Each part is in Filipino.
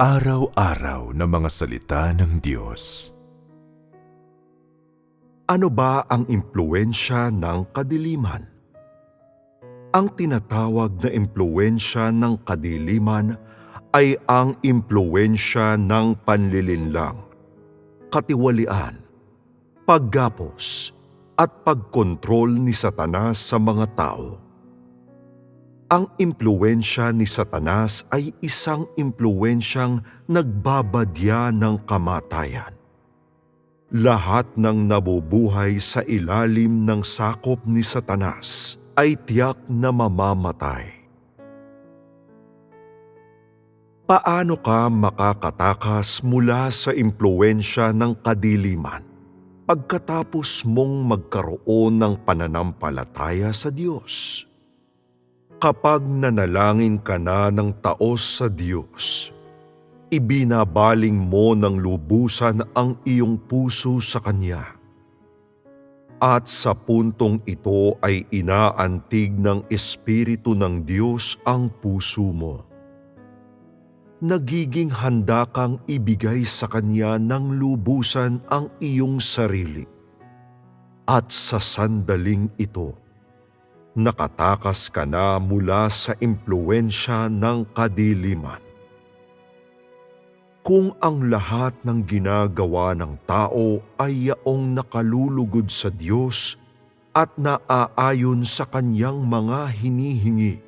Araw-araw na mga salita ng Diyos. Ano ba ang impluensya ng kadiliman? Ang tinatawag na impluensya ng kadiliman ay ang impluensya ng panlilinlang, katiwalian, paggapos, at pagkontrol ni Satanas sa mga tao. Ang impluensya ni Satanas ay isang impluensyang nagbabadya ng kamatayan. Lahat ng nabubuhay sa ilalim ng sakop ni Satanas ay tiyak na mamamatay. Paano ka makakatakas mula sa impluensya ng kadiliman pagkatapos mong magkaroon ng pananampalataya sa Diyos? Kapag nanalangin ka na ng taos sa Diyos, ibinabaling mo ng lubusan ang iyong puso sa Kanya. At sa puntong ito ay inaantig ng Espiritu ng Diyos ang puso mo. Nagiging handa kang ibigay sa Kanya ng lubusan ang iyong sarili. At sa sandaling ito, nakatakas ka na mula sa impluensya ng kadiliman. Kung ang lahat ng ginagawa ng tao ay yaong nakalulugod sa Diyos at naaayon sa kanyang mga hinihingi,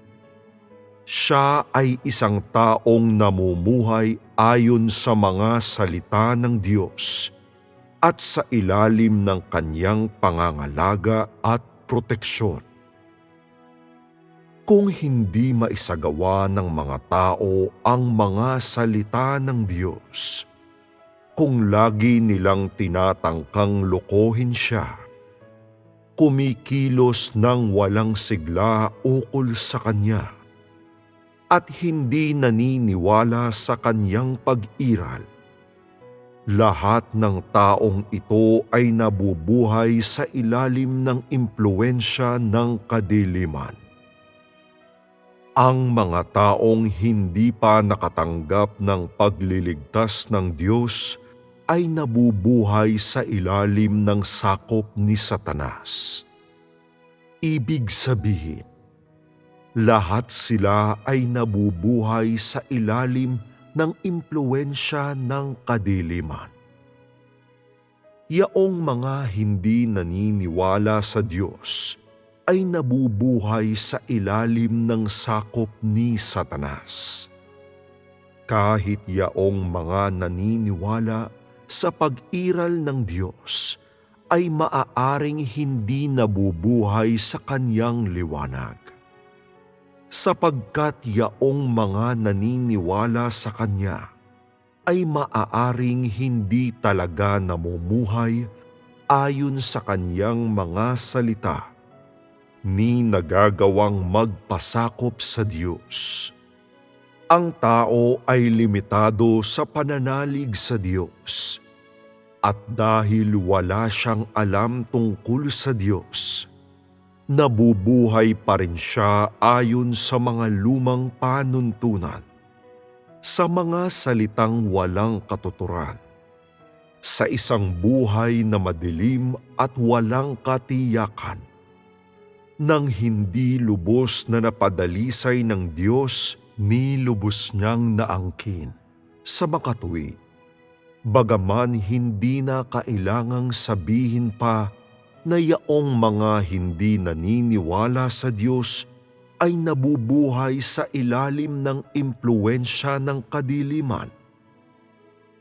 siya ay isang taong namumuhay ayon sa mga salita ng Diyos at sa ilalim ng kanyang pangangalaga at proteksyon kung hindi maisagawa ng mga tao ang mga salita ng Diyos, kung lagi nilang tinatangkang lokohin siya, kumikilos ng walang sigla ukol sa Kanya, at hindi naniniwala sa Kanyang pag-iral, lahat ng taong ito ay nabubuhay sa ilalim ng impluensya ng kadiliman ang mga taong hindi pa nakatanggap ng pagliligtas ng Diyos ay nabubuhay sa ilalim ng sakop ni Satanas. Ibig sabihin, lahat sila ay nabubuhay sa ilalim ng impluensya ng kadiliman. Yaong mga hindi naniniwala sa Diyos ay nabubuhay sa ilalim ng sakop ni Satanas. Kahit yaong mga naniniwala sa pag-iral ng Diyos ay maaaring hindi nabubuhay sa kanyang liwanag. Sapagkat yaong mga naniniwala sa Kanya ay maaaring hindi talaga namumuhay ayon sa Kanyang mga salita ni nagagawang magpasakop sa Diyos. Ang tao ay limitado sa pananalig sa Diyos. At dahil wala siyang alam tungkol sa Diyos, nabubuhay pa rin siya ayon sa mga lumang panuntunan, sa mga salitang walang katuturan, sa isang buhay na madilim at walang katiyakan nang hindi lubos na napadalisay ng Diyos ni lubos niyang naangkin sa makatuwid. Bagaman hindi na kailangang sabihin pa na yaong mga hindi naniniwala sa Diyos ay nabubuhay sa ilalim ng impluensya ng kadiliman.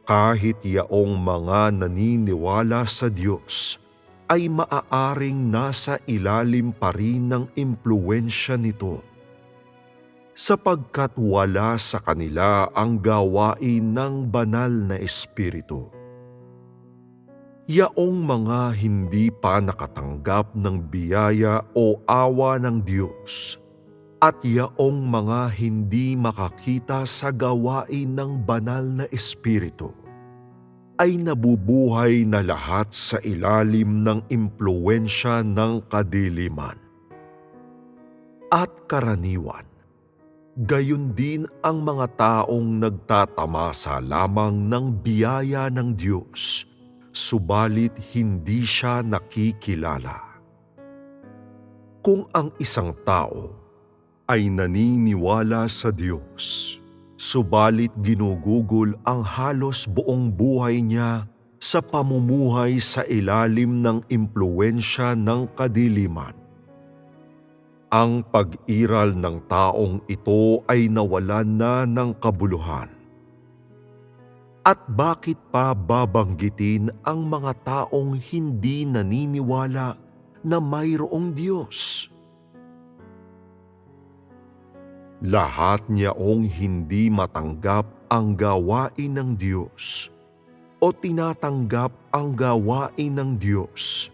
Kahit yaong mga naniniwala sa Diyos ay maaaring nasa ilalim pa rin ng impluensya nito sapagkat wala sa kanila ang gawain ng banal na espiritu. Yaong mga hindi pa nakatanggap ng biyaya o awa ng Diyos at yaong mga hindi makakita sa gawain ng banal na espiritu ay nabubuhay na lahat sa ilalim ng impluensya ng kadiliman. At karaniwan, Gayon din ang mga taong nagtatamasa lamang ng biyaya ng Diyos, subalit hindi siya nakikilala. Kung ang isang tao ay naniniwala sa Diyos, subalit ginugugol ang halos buong buhay niya sa pamumuhay sa ilalim ng impluensya ng kadiliman. Ang pag-iral ng taong ito ay nawalan na ng kabuluhan. At bakit pa babanggitin ang mga taong hindi naniniwala na mayroong Diyos? Lahat niyaong hindi matanggap ang gawain ng Diyos o tinatanggap ang gawain ng Diyos,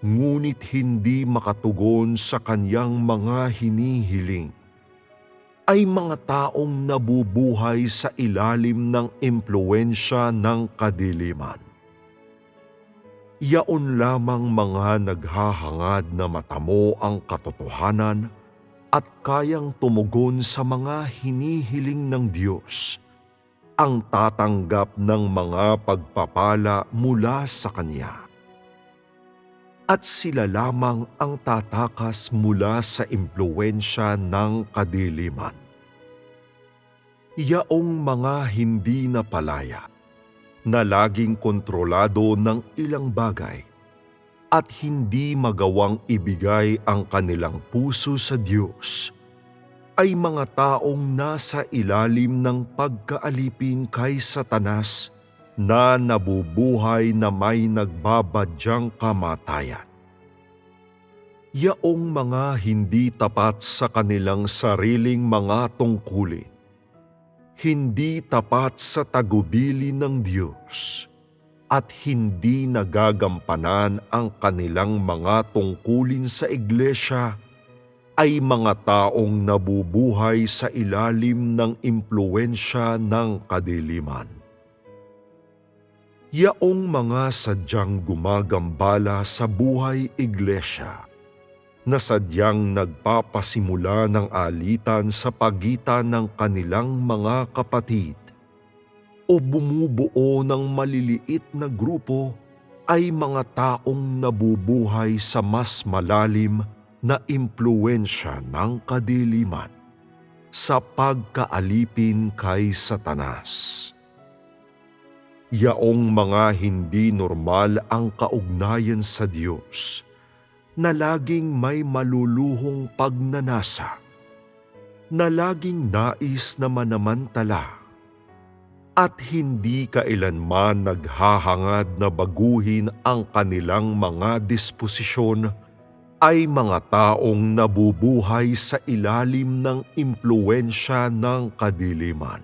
ngunit hindi makatugon sa kanyang mga hinihiling, ay mga taong nabubuhay sa ilalim ng impluensya ng kadiliman. Yaon lamang mga naghahangad na matamo ang katotohanan at kayang tumugon sa mga hinihiling ng Diyos ang tatanggap ng mga pagpapala mula sa Kanya. At sila lamang ang tatakas mula sa impluensya ng kadiliman. Yaong mga hindi napalaya na laging kontrolado ng ilang bagay at hindi magawang ibigay ang kanilang puso sa Diyos ay mga taong nasa ilalim ng pagkaalipin kay Satanas na nabubuhay na may nagbabadyang kamatayan. Yaong mga hindi tapat sa kanilang sariling mga tungkulin, hindi tapat sa tagubili ng Diyos, at hindi nagagampanan ang kanilang mga tungkulin sa iglesia ay mga taong nabubuhay sa ilalim ng impluensya ng kadiliman. Yaong mga sadyang gumagambala sa buhay iglesia, na sadyang nagpapasimula ng alitan sa pagitan ng kanilang mga kapatid, o bumubuo ng maliliit na grupo ay mga taong nabubuhay sa mas malalim na impluensya ng kadiliman sa pagkaalipin kay Satanas. Yaong mga hindi normal ang kaugnayan sa Diyos na laging may maluluhong pagnanasa, na laging nais na manamantala, at hindi kailanman naghahangad na baguhin ang kanilang mga disposisyon ay mga taong nabubuhay sa ilalim ng impluensya ng kadiliman.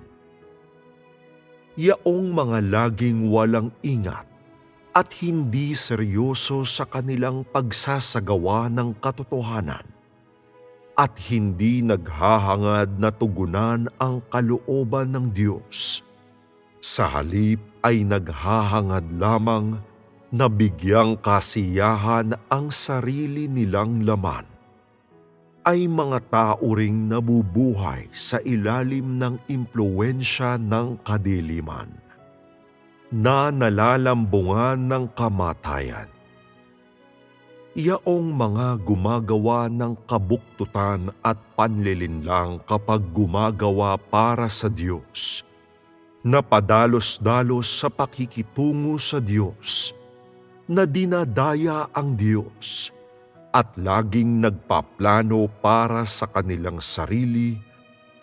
Yaong mga laging walang ingat at hindi seryoso sa kanilang pagsasagawa ng katotohanan at hindi naghahangad na tugunan ang kalooban ng Diyos. Sa halip ay naghahangad lamang na bigyang kasiyahan ang sarili nilang laman ay mga tao ring nabubuhay sa ilalim ng impluensya ng kadiliman na nalalambungan ng kamatayan. Yaong mga gumagawa ng kabuktutan at panlilinlang kapag gumagawa para sa Diyos, na padalos-dalos sa pakikitungo sa Diyos, na dinadaya ang Diyos at laging nagpaplano para sa kanilang sarili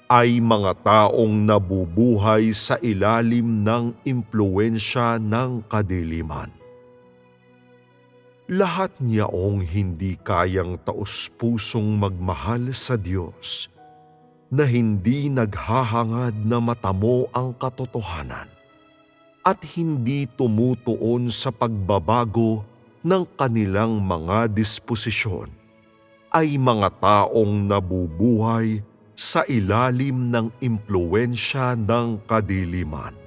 ay mga taong nabubuhay sa ilalim ng impluensya ng kadiliman. Lahat niyaong hindi kayang taus-pusong magmahal sa Diyos, na hindi naghahangad na matamo ang katotohanan, at hindi tumutuon sa pagbabago ng kanilang mga disposisyon ay mga taong nabubuhay sa ilalim ng impluensya ng kadiliman.